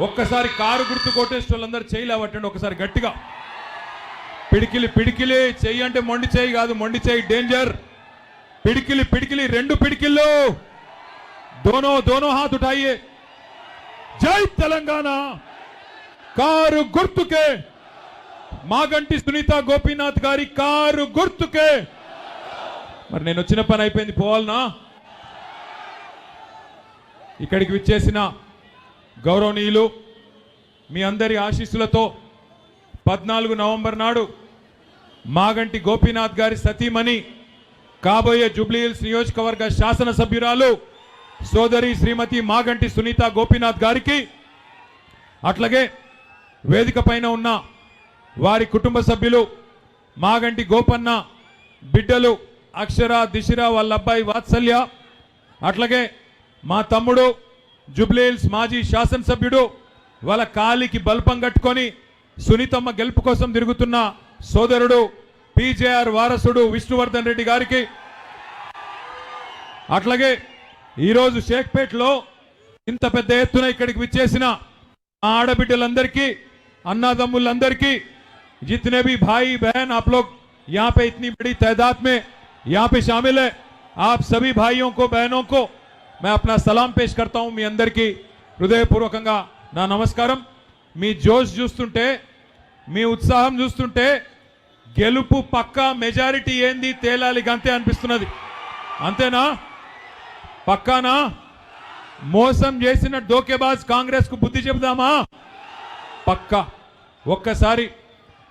ఒక్కసారి కారు గుర్తు కొట్టేసిన వాళ్ళందరూ చేయలేవట్టండి ఒకసారి గట్టిగా. పిడికిలి పిడికిలి చెయ్యి అంటే మొండి చెయ్యి కాదు మొండి చేయి డేంజర్ పిడికిలి పిడికిలి రెండు పిడికిళ్ళు. దోనో దోనో హాత్ ఉఠాయి. జై తెలంగాణ. కారు గుర్తుకే. మాగంటి సునీత గోపీనాథ్ గారి కారు గుర్తుకే. మరి నేను వచ్చిన పని అయిపోయింది పోవాలనా? ఇక్కడికి విచ్చేసిన గౌరవనీయులు మీ అందరి ఆశీస్సులతో పద్నాలుగు నవంబర్ నాడు మాగంటి గోపీనాథ్ గారి సతీమణి కాబోయే జూబ్లీహిల్స్ నియోజకవర్గ శాసనసభ్యురాలు సోదరి శ్రీమతి మాగంటి సునీత గోపీనాథ్ గారికి అట్లాగే వేదిక పైన ఉన్న వారి కుటుంబ సభ్యులు మాగంటి గోపన్న బిడ్డలు అక్షర దిశిర వాళ్ళ అబ్బాయి వాత్సల్య అట్లాగే మా తమ్ముడు జుబ్లీహిల్స్ మాజీ శాసనసభ్యుడు వాళ్ళ కాలికి బల్పం కట్టుకొని సునీతమ్మ గెలుపు కోసం తిరుగుతున్న సోదరుడు పీజేఆర్ వారసుడు విష్ణువర్ధన్ రెడ్డి గారికి అట్లాగే ఈరోజు షేక్పేట్లో ఇంత పెద్ద ఎత్తున ఇక్కడికి విచ్చేసిన మా ఆడబిడ్డలందరికీ అన్నాదమ్ములందరికీ जितने भी भाई बहन आप लोग यहाँ पे इतनी बड़ी तादाद में यहाँ पे शामिल है आप सभी भाइयों को बहनों को मैं अपना सलाम पेश करता हूं మీ అందరికీ హృదయపూర్వకంగా నా నమస్కారం మీ జోష్ చూస్తుంటే మీ ఉత్సాహం చూస్తుంటే గెలుపు పక్కా మెజారిటీ ఏంది తేలాలి గంతే అనిపిస్తున్నది అంతేనా పక్కానా మోసం చేసిన డోకేబాజ్ కాంగ్రెస్ కు బుద్ధి చెబుదామా పక్కా ఒక్కసారి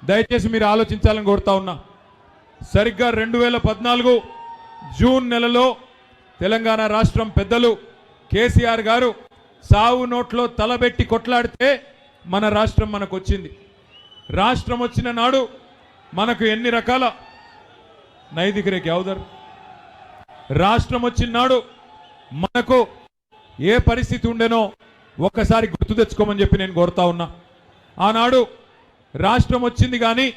దయచేసి మీరు ఆలోచించాలని కోరుతా ఉన్నా సరిగ్గా రెండు వేల పద్నాలుగు జూన్ నెలలో తెలంగాణ రాష్ట్రం పెద్దలు కేసీఆర్ గారు సావు నోట్లో తలబెట్టి కొట్లాడితే మన రాష్ట్రం మనకు వచ్చింది. రాష్ట్రం వచ్చిన నాడు మనకు ఎన్ని రకాల నైదికరేకి అవుదరు రాష్ట్రం వచ్చిన నాడు మనకు ఏ పరిస్థితి ఉండేనో ఒక్కసారి గుర్తు తెచ్చుకోమని చెప్పి నేను కోరుతా ఉన్నా. ఆనాడు రాష్ట్రం వచ్చింది కానీ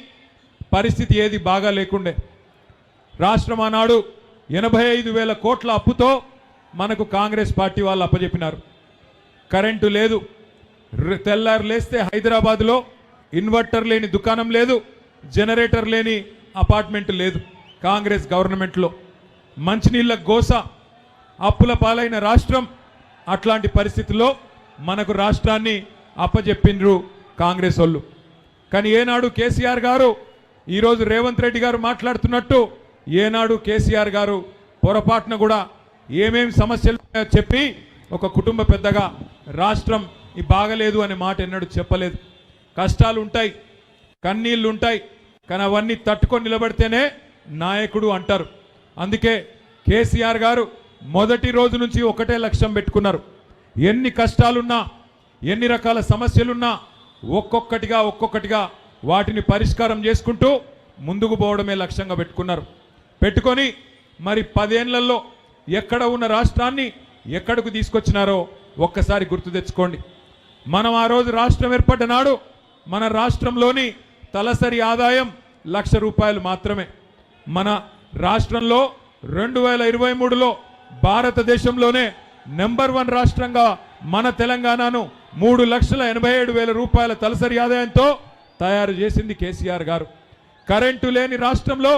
పరిస్థితి ఏది బాగా లేకుండే. రాష్ట్రం ఆనాడు ఎనభై ఐదు వేల కోట్ల అప్పుతో మనకు కాంగ్రెస్ పార్టీ వాళ్ళు అప్పజెప్పినారు. కరెంటు లేదు తెల్లారు లేస్తే హైదరాబాద్లో ఇన్వర్టర్ లేని దుకాణం లేదు జనరేటర్ లేని అపార్ట్మెంట్ లేదు కాంగ్రెస్ గవర్నమెంట్లో. మంచినీళ్ళ గోస అప్పుల పాలైన రాష్ట్రం అట్లాంటి పరిస్థితుల్లో మనకు రాష్ట్రాన్ని అప్పజెప్పిండ్రు కాంగ్రెస్ వాళ్ళు. కానీ ఏనాడు కేసీఆర్ గారు ఈరోజు రేవంత్ రెడ్డి గారు మాట్లాడుతున్నట్టు ఏనాడు కేసీఆర్ గారు పొరపాటున కూడా ఏమేం సమస్యలు ఉన్నాయో చెప్పి ఒక కుటుంబ పెద్దగా రాష్ట్రం ఈ బాగలేదు అనే మాట ఎన్నడూ చెప్పలేదు. కష్టాలు ఉంటాయి కన్నీళ్ళు ఉంటాయి కానీ అవన్నీ తట్టుకొని నిలబడితేనే నాయకుడు అంటారు. అందుకే కేసీఆర్ గారు మొదటి రోజు నుంచి ఒకటే లక్ష్యం పెట్టుకున్నారు. ఎన్ని కష్టాలున్నా ఎన్ని రకాల సమస్యలున్నా ఒక్కొక్కటిగా ఒక్కొక్కటిగా వాటిని పరిష్కారం చేసుకుంటూ ముందుకు పోవడమే లక్ష్యంగా పెట్టుకున్నారు. పెట్టుకొని మరి పదేళ్ళలో ఎక్కడ ఉన్న రాష్ట్రాన్ని ఎక్కడకు తీసుకొచ్చినారో ఒక్కసారి గుర్తు తెచ్చుకోండి. మనం ఆ రోజు రాష్ట్రం ఏర్పడ్డ నాడు మన రాష్ట్రంలోని తలసరి ఆదాయం లక్ష రూపాయలు మాత్రమే. మన రాష్ట్రంలో రెండు వేల ఇరవై మూడులో భారతదేశంలోనే నెంబర్ వన్ రాష్ట్రంగా మన తెలంగాణను మూడు లక్షల ఎనభై ఏడు వేల రూపాయల తలసరి ఆదాయంతో తయారు చేసింది కేసీఆర్ గారు. కరెంటు లేని రాష్ట్రంలో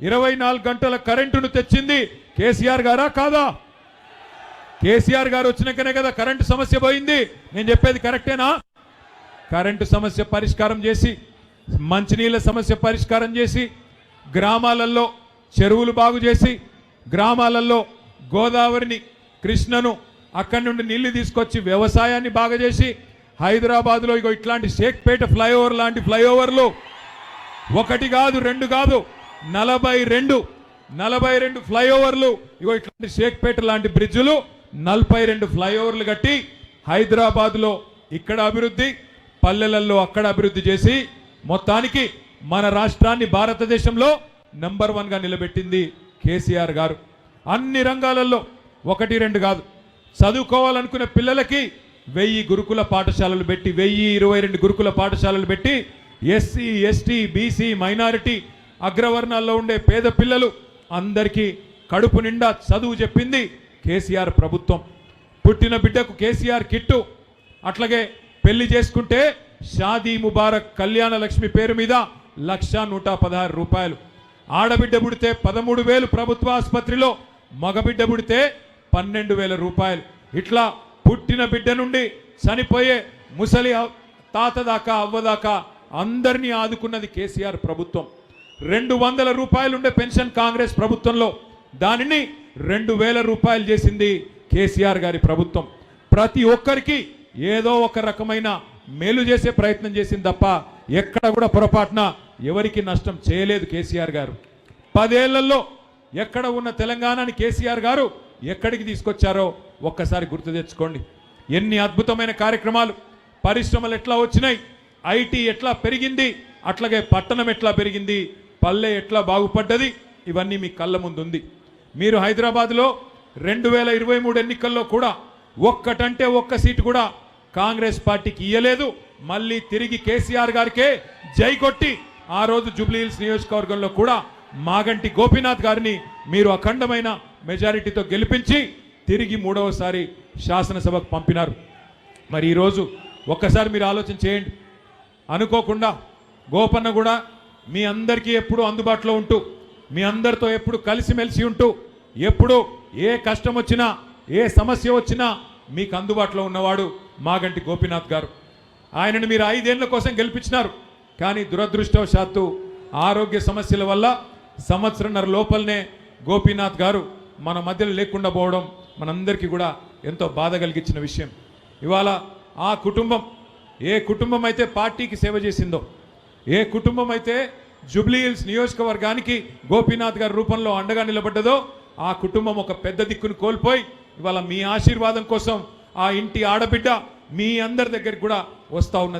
ఇరవై నాలుగు గంటల కరెంటును తెచ్చింది కేసీఆర్ గారా కాదా? కేసీఆర్ గారు వచ్చినాకనే కదా కరెంటు సమస్య పోయింది. నేను చెప్పేది కరెక్టేనా? కరెంటు సమస్య పరిష్కారం చేసి మంచినీళ్ళ సమస్య పరిష్కారం చేసి గ్రామాలలో చెరువులు బాగు చేసి గ్రామాలలో గోదావరిని కృష్ణను అక్కడి నుండి నీళ్ళు తీసుకొచ్చి వ్యవసాయాన్ని బాగా చేసి హైదరాబాద్లో ఇగో ఇట్లాంటి షేక్పేట ఫ్లైఓవర్ లాంటి ఫ్లైఓవర్లు ఒకటి కాదు రెండు కాదు నలభై రెండు నలభై రెండు ఫ్లైఓవర్లు. ఇగో ఇట్లాంటి షేక్పేట లాంటి బ్రిడ్జులు నలభై రెండు ఫ్లైఓవర్లు కట్టి హైదరాబాద్లో ఇక్కడ అభివృద్ధి పల్లెలలో అక్కడ అభివృద్ధి చేసి మొత్తానికి మన రాష్ట్రాన్ని భారతదేశంలో నెంబర్ వన్గా నిలబెట్టింది కేసీఆర్ గారు. అన్ని రంగాలలో ఒకటి రెండు కాదు. చదువుకోవాలనుకునే పిల్లలకి వెయ్యి గురుకుల పాఠశాలలు పెట్టి వెయ్యి ఇరవై రెండు గురుకుల పాఠశాలలు పెట్టి ఎస్సీ ఎస్టీ బీసీ మైనారిటీ అగ్రవర్ణాల్లో ఉండే పేద పిల్లలు అందరికీ కడుపు నిండా చదువు చెప్పింది కేసీఆర్ ప్రభుత్వం. పుట్టిన బిడ్డకు కేసీఆర్ కిట్టు. అట్లాగే పెళ్ళి చేసుకుంటే షాదీ ముబారక్ కళ్యాణ లక్ష్మి పేరు మీద లక్ష నూట పదహారు రూపాయలు. ఆడబిడ్డ పుడితే పదమూడు వేలు ప్రభుత్వ ఆసుపత్రిలో మగబిడ్డ పుడితే పన్నెండు వేల రూపాయలు. ఇట్లా పుట్టిన బిడ్డ నుండి చనిపోయే ముసలి తాత దాకా అవ్వదాకా అందరినీ ఆదుకున్నది కేసీఆర్ ప్రభుత్వం. రెండు వందల రూపాయలుండే పెన్షన్ కాంగ్రెస్ ప్రభుత్వంలో. దానిని రెండు వేల రూపాయలు చేసింది కేసీఆర్ గారి ప్రభుత్వం. ప్రతి ఒక్కరికి ఏదో ఒక రకమైన మేలు చేసే ప్రయత్నం చేసింది తప్ప ఎక్కడ కూడా పొరపాటున ఎవరికి నష్టం చేయలేదు కేసీఆర్ గారు. పదేళ్ళలో ఎక్కడ ఉన్న తెలంగాణని కేసీఆర్ గారు ఎక్కడికి తీసుకొచ్చారో ఒక్కసారి గుర్తు తెచ్చుకోండి. ఎన్ని అద్భుతమైన కార్యక్రమాలు పరిశ్రమలు ఎట్లా వచ్చినాయి ఐటీ ఎట్లా పెరిగింది అట్లాగే పట్టణం ఎట్లా పెరిగింది పల్లె ఎట్లా బాగుపడ్డది? ఇవన్నీ మీ కళ్ళ ముందు ఉంది మీరు హైదరాబాద్లో రెండు వేల ఇరవై మూడు ఎన్నికల్లో కూడా ఒక్కటంటే ఒక్క సీటు కూడా కాంగ్రెస్ పార్టీకి ఇయ్యలేదు. మళ్ళీ తిరిగి కేసీఆర్ గారికే జై కొట్టి ఆ రోజు జూబ్లీహిల్స్ నియోజకవర్గంలో కూడా మాగంటి గోపీనాథ్ గారిని మీరు అఖండమైన మెజారిటీతో గెలిపించి తిరిగి మూడవసారి శాసనసభకు పంపినారు. మరి ఈరోజు ఒక్కసారి మీరు ఆలోచన చేయండి. అనుకోకుండా గోపన్న కూడా మీ అందరికీ ఎప్పుడు అందుబాటులో ఉంటూ మీ అందరితో ఎప్పుడు కలిసిమెలిసి ఉంటూ ఎప్పుడు ఏ కష్టం వచ్చినా ఏ సమస్య వచ్చినా మీకు అందుబాటులో ఉన్నవాడు మాగంటి గోపీనాథ్ గారు. ఆయనను మీరు ఐదేళ్ళ కోసం గెలిపించినారు. కానీ దురదృష్టవశాత్తు ఆరోగ్య సమస్యల వల్ల సంవత్సరంన్నర లోపలనే గోపీనాథ్ గారు మన మధ్యలో లేకుండా పోవడం మనందరికీ కూడా ఎంతో బాధ కలిగించిన విషయం. ఇవాళ ఆ కుటుంబం ఏ కుటుంబం అయితే పార్టీకి సేవ చేసిందో ఏ కుటుంబం అయితే జూబ్లీ హిల్స్ నియోజకవర్గానికి గోపీనాథ్ గారి రూపంలో అండగా నిలబడ్డదో ఆ కుటుంబం ఒక పెద్ద దిక్కును కోల్పోయి ఇవాళ మీ ఆశీర్వాదం కోసం ఆ ఇంటి ఆడబిడ్డ మీ అందరి దగ్గరికి కూడా వస్తా ఉన్నది.